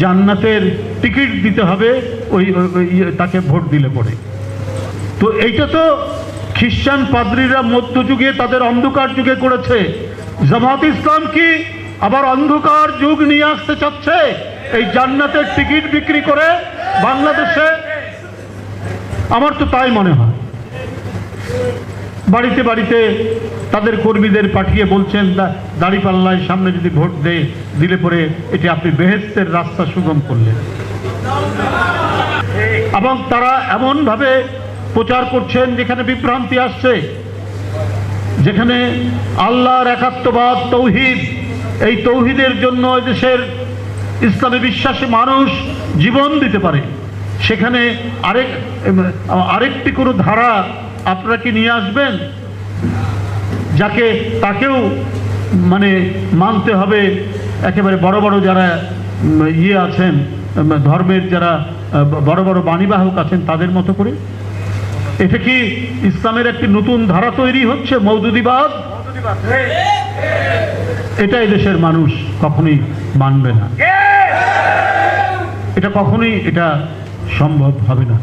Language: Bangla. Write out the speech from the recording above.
জান্নাতের টিকিট দিতে হবে ওই ইয়ে, তাকে ভোট দিলে পরে। তো এইটা তো খ্রিস্টান পাদ্রীরা মধ্যযুগে তাদের অন্ধকার যুগে করেছে। জামাত ইসলাম কি আবার অন্ধকার যুগ নিয়ে আসতে চাচ্ছে? এই জান্নাতের টিকিট বিক্রি করে বাংলাদেশে? আমার তো তাই মনে হয়। বাড়িতে বাড়িতে তাদের কর্মীদের পাঠিয়ে বলছেন দাঁড়িপাল্লায় সামনে যদি ভোট দেয়, দিলে পরে এটি আপনি বেহেস্তের রাস্তা সুগম করলেন। এবং তারা এমনভাবে প্রচার করছেন যেখানে বিভ্রান্তি আসছে, যেখানে আল্লাহর একাত্মবাদ তৌহিদ, এই তৌহিদের জন্য দেশের ইসলামে বিশ্বাসী মানুষ জীবন দিতে পারে। সেখানে আরেক, আরেকটি কোনো ধারা আপনারা কি নিয়ে আসবেন? যাকে তাকেও মানে মানতে হবে একেবারে বড় বড় যারা ইয়ে আছেন ধর্মের যারা বড় বড় বাণীবাহক আছেন, তাদের মতো করে। এটা কি ইসলামের একটি নতুন ধারা তৈরি হচ্ছে, মৌদুদিবাদ? এটা দেশের মানুষ কখনোই মানবে না। এটা কখনোই, এটা সম্ভব হবে না।